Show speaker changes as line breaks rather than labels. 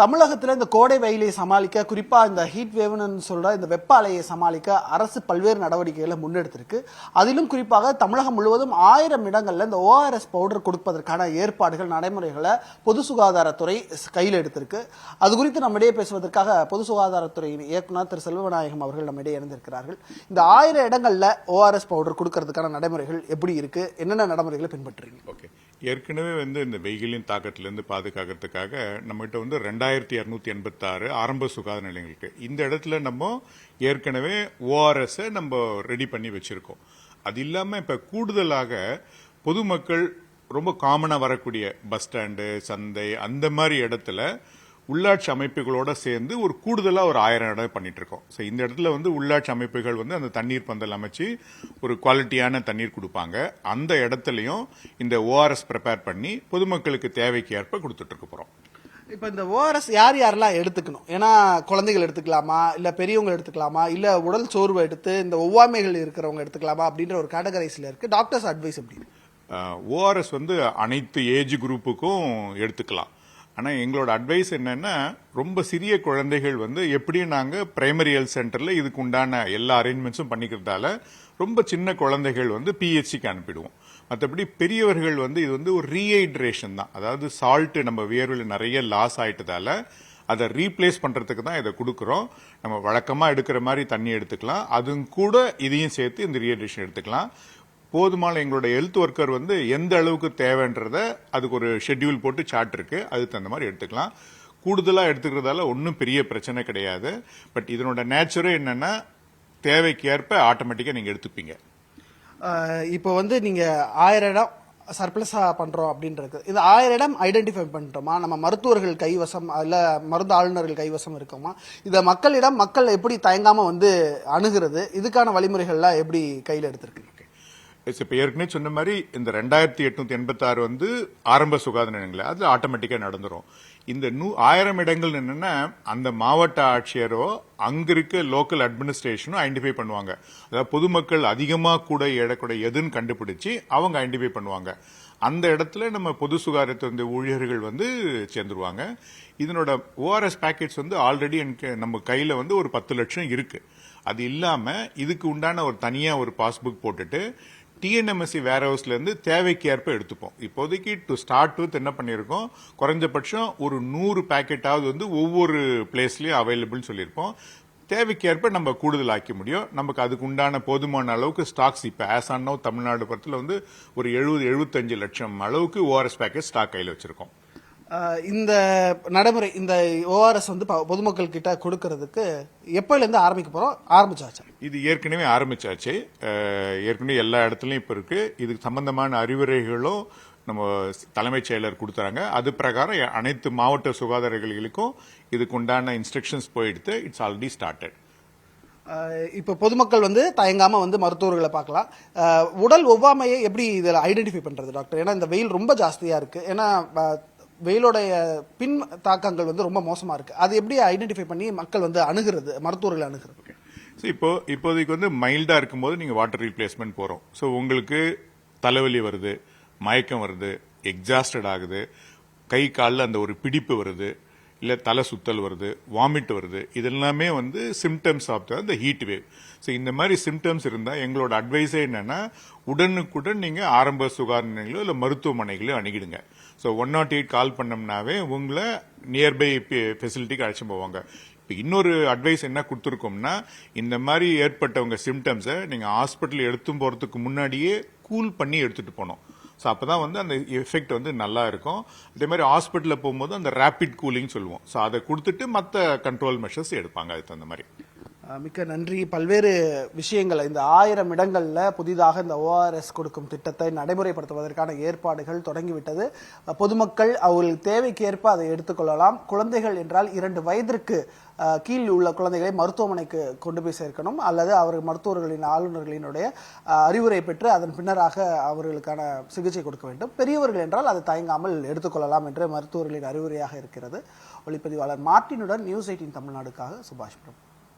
தமிழகத்தில் இந்த கோடை வெயிலை சமாளிக்க குறிப்பாக இந்த ஹீட் வேவ்னு சொல்கிற இந்த வெப்ப அலையை சமாளிக்க அரசு பல்வேறு நடவடிக்கைகளை முன்னெடுத்திருக்கு. அதிலும் குறிப்பாக தமிழகம் முழுவதும் ஆயிரம் இடங்களில் இந்த ஓஆர்எஸ் பவுடர் கொடுப்பதற்கான ஏற்பாடுகள் நடைமுறைகளை பொது சுகாதாரத்துறை கையில் எடுத்திருக்கு. அது குறித்து நம்மிடையே பேசுவதற்காக பொது சுகாதாரத்துறையின் இயக்குநர் திரு செல்வநாயகம் அவர்கள் நம்மிடையே இணைந்திருக்கிறார்கள். இந்த ஆயிரம் இடங்களில் ஓஆர்எஸ் பவுடர் கொடுக்கறதுக்கான நடைமுறைகள் எப்படி இருக்குது என்னென்ன நடைமுறைகளை பின்பற்றுறீங்க?
ஓகே ஏற்கனவே வந்து இந்த வெயிலின் தாக்கத்திலேருந்து பாதுகாக்கிறதுக்காக நம்மகிட்ட வந்து ரெண்டாயிரத்தி இரநூத்தி எண்பத்தாறு ஆரம்ப சுகாதார நிலையங்களுக்கு இந்த இடத்துல நம்ம ஏற்கனவே ஓஆர்எஸை நம்ம ரெடி பண்ணி வச்சுருக்கோம். அது இல்லாமல் இப்போ கூடுதலாக பொதுமக்கள் ரொம்ப காமனாக வரக்கூடிய பஸ் ஸ்டாண்டு சந்தை அந்த மாதிரி இடத்துல உள்ளாட்சி அமைப்புகளோட சேர்ந்து ஒரு கூடுதலா ஒரு ஆயிரம் இடம் பண்ணிட்டு இருக்கோம் ஸோ இந்த இடத்துல வந்து உள்ளாட்சி அமைப்புகள் வந்து அந்த தண்ணீர் பந்தல் அமைச்சு ஒரு குவாலிட்டியான தண்ணீர் கொடுப்பாங்க. அந்த இடத்துலையும் இந்த ஓஆர்எஸ் ப்ரிப்பேர் பண்ணி பொதுமக்களுக்கு தேவைக்கு ஏற்ப கொடுத்துட்டு இருக்க போறோம்.
இப்போ இந்த ஓஆர்எஸ் யார் யாரெல்லாம் எடுத்துக்கணும்? ஏன்னா குழந்தைகள் எடுத்துக்கலாமா? இல்ல பெரியவங்க எடுத்துக்கலாமா? இல்ல உடல் சோர்வு எடுத்து இந்த ஒவ்வாமைகள் இருக்கிறவங்க எடுத்துக்கலாமா? அப்படின்ற ஒரு கேட்டகரைஸ்ல இருக்கு. டாக்டர்ஸ் அட்வைஸ் இருக்கு
ஓஆர்எஸ் வந்து அனைத்து ஏஜ் குரூப்புக்கும் எடுத்துக்கலாம். ஆனால் எங்களோட அட்வைஸ் என்னன்னா ரொம்ப சிறிய குழந்தைகள் வந்து எப்படியும் நாங்கள் பிரைமரி ஹெல்த் சென்டரில் இதுக்கு உண்டான எல்லா அரேஞ்ச்மெண்ட்ஸும் பண்ணிக்கிறதால ரொம்ப சின்ன குழந்தைகள் வந்து பிஹெச்சிக்கு அனுப்பிடுவோம். மற்றபடி பெரியவர்கள் வந்து இது வந்து ஒரு ரீஹைட்ரேஷன் தான். அதாவது சால்ட் நம்ம வியர்வில் நிறைய லாஸ் ஆயிட்டதால அதை ரீப்ளேஸ் பண்ணுறதுக்கு தான் இதை கொடுக்குறோம். நம்ம வழக்கமாக எடுக்கிற மாதிரி தண்ணி எடுத்துக்கலாம். அதுவும் கூட இதையும் சேர்த்து இந்த ரீஹைட்ரேஷன் எடுத்துக்கலாம். போதுமான எங்களோட ஹெல்த் ஒர்க்கர் வந்து எந்த அளவுக்கு தேவைன்றத அதுக்கு ஒரு ஷெட்யூல் போட்டு சார்ட் இருக்கு. அதுக்கு தகுந்த மாதிரி எடுத்துக்கலாம். கூடுதலாக எடுத்துக்கிறதால ஒன்றும் பெரிய பிரச்சனை கிடையாது. பட் இதனோட நேச்சரே என்னன்னா தேவைக்கு ஏற்ப நீங்கள் எடுத்துப்பீங்க.
இப்போ வந்து நீங்கள் ஆயிரம் இடம் சர்ப்ளஸாக பண்ணுறோம் அப்படின்றது. இந்த ஆயிரம் இடம் ஐடென்டிஃபை பண்ணிட்டோமா நம்ம மருத்துவர்கள் கைவசம் இல்லை மருந்து ஆளுநர்கள் கைவசம் இருக்கோமா? இதை மக்களிடம் மக்கள் எப்படி தயங்காமல் வந்து அணுகிறது? இதுக்கான வழிமுறைகள்லாம் எப்படி கையில் எடுத்திருக்கு?
இப்போ ஏற்கனவே சொன்ன மாதிரி இந்த ரெண்டாயிரத்தி எட்நூத்தி எண்பத்தாறு வந்து ஆரம்ப சுகாதார நிலையங்கள் அது ஆட்டோமேட்டிக்காக நடந்துரும். இந்த நூ ஆயிரம் இடங்கள் என்னென்னா அந்த மாவட்ட ஆட்சியரோ அங்கே இருக்க லோக்கல் அட்மினிஸ்ட்ரேஷனும் ஐடென்டிஃபை பண்ணுவாங்க. அதாவது பொதுமக்கள் அதிகமாக கூட இடக்கூட எதுன்னு கண்டுபிடிச்சி அவங்க ஐடென்டிஃபை பண்ணுவாங்க. அந்த இடத்துல நம்ம பொது சுகாதாரத்துறை ஊழியர்கள் வந்து சேர்ந்துருவாங்க. இதனோட ஓஆர்எஸ் பேக்கெட்ஸ் வந்து ஆல்ரெடி எனக்கு நம்ம கையில் வந்து ஒரு பத்து லட்சம் இருக்குது அது இல்லாமல் இதுக்கு உண்டான ஒரு தனியாக ஒரு பாஸ்புக் போட்டுட்டு டிஎன்எம்எஸ்சி வேர் ஹவுஸ்ல இருந்து தேவைக்கு ஏற்ப எடுத்துப்போம். இப்போதைக்கு டு ஸ்டார்ட் வித் என்ன பண்ணியிருக்கோம்? குறைஞ்சபட்சம் ஒரு நூறு பேக்கெட்டாவது வந்து ஒவ்வொரு பிளேஸ்லயும் அவைலபிள் சொல்லியிருப்போம். தேவைக்கேற்ப நம்ம கூடுதல் ஆக்கி முடியும். நமக்கு அதுக்கு உண்டான போதுமான அளவுக்கு ஸ்டாக்ஸ் இப்போ ஆஸ் ஆன் நோ தமிழ்நாடு படத்துல வந்து ஒரு எழுபது எழுபத்தஞ்சு லட்சம் அளவுக்கு ஓஆர்எஸ் பேக்கெட் ஸ்டாக் கையில் வச்சிருக்கோம்.
இந்த நடைமுறை இந்த ஓஆர்எஸ் வந்து பொதுமக்கள் கிட்ட கொடுக்கறதுக்கு எப்போல இருந்து ஆரம்பிக்க போறோம்? ஆரம்பிச்சாச்சா.
இது ஏற்கனவே ஆரம்பிச்சாச்சு. ஏற்கனவே எல்லா இடத்துலயும் இப்ப இருக்கு. இதுக்கு சம்பந்தமான அறிவுரைகளும் நம்ம தலைமைச் செயலர் கொடுத்தாங்க அது பிரகாரம் அனைத்து மாவட்ட சுகாதாரர்களுக்கும் இதுக்கு உண்டான இன்ஸ்ட்ரக்ஷன்ஸ் போயிடுத்து இட்ஸ் ஆல்ரெடி ஸ்டார்டட்
இப்ப பொதுமக்கள் வந்து தயங்காம வந்து மருத்துவர்களை பார்க்கலாம். உடல் ஒவ்வாமையை எப்படி இதில் ஐடென்டிஃபை பண்றது டாக்டர் ஏன்னா இந்த வெயில் ரொம்ப ஜாஸ்தியா இருக்கு. ஏன்னா வெயிலோடைய பின் தாக்கங்கள் வந்து ரொம்ப மோசமா இருக்கு. அது எப்படி ஐடென்டிஃபை பண்ணி மக்கள் வந்து அணுகிறது மருத்துவர்களை அணுகிறது?
ஸோ இப்போ இப்போதைக்கு வந்து மைல்டா இருக்கும்போது நீங்க வாட்டர் ரீப்ளேஸ்மெண்ட் போறோம். ஸோ உங்களுக்கு தலைவலி வருது மயக்கம் வருது எக்ஸாஸ்டட் ஆகுது கை காலில் அந்த ஒரு பிடிப்பு வருது. இல்லை தலை சுத்தல் வருது வாமிட் வருது இதெல்லாமே வந்து symptoms of the heat wave so இந்த மாதிரி சிம்டம்ஸ் இருந்தால் எங்களோட அட்வைஸே என்னென்னா உடனுக்குடன் நீங்கள் ஆரம்ப சுகாதார நிலையங்களோ இல்லை மருத்துவமனைகளோ அணுகிடுங்க. So one nought eight call பண்ணோம்னாவே உங்களை நியர்பை ஃபெசிலிட்டிக்கு அழைச்சி போவாங்க. இப்போ இன்னொரு அட்வைஸ் என்ன கொடுத்துருக்கோம்னா இந்த மாதிரி ஏற்பட்டவங்க சிம்டம்ஸை நீங்கள் ஹாஸ்பிட்டல் எடுத்தும் போகிறதுக்கு முன்னாடியே கூல் பண்ணி எடுத்துகிட்டு போனோம் ஸோ அப்போ தான் வந்து அந்த எஃபெக்ட் வந்து நல்லா இருக்கும். அதே மாதிரி ஹாஸ்பிட்டலில் போகும்போது அந்த ரேபிட் கூலிங் சொல்லுவோம். ஸோ அதை கொடுத்துட்டு மற்ற கண்ட்ரோல் மெஷர்ஸ் எடுப்பாங்க அதுக்கு தகுந்த மாதிரி.
மிக்க நன்றி. பல்வேறு விஷயங்கள் இந்த ஆயிரம் இடங்களில் புதிதாக இந்த ஓஆர்எஸ் கொடுக்கும் திட்டத்தை நடைமுறைப்படுத்துவதற்கான ஏற்பாடுகள் தொடங்கிவிட்டது. பொதுமக்கள் அவர்கள் தேவைக்கு ஏற்ப அதை எடுத்துக்கொள்ளலாம் குழந்தைகள் என்றால் இரண்டு வயதிற்கு கீழ் உள்ள குழந்தைகளை மருத்துவமனைக்கு கொண்டு போய் சேர்க்கணும். அல்லது அவர் மருத்துவர்களின் ஆளுநர்களினுடைய அறிவுரை பெற்று அதன் பின்னராக அவர்களுக்கான சிகிச்சை கொடுக்க வேண்டும். பெரியவர்கள் என்றால் அதை தயங்காமல் எடுத்துக்கொள்ளலாம் என்று மருத்துவர்களின் அறிவுரையாக இருக்கிறது. ஒளிப்பதிவாளர் மார்ட்டினுடன் நியூஸ் எயிட்டின் தமிழ்நாடுக்காக சுபாஷ் பிரபு.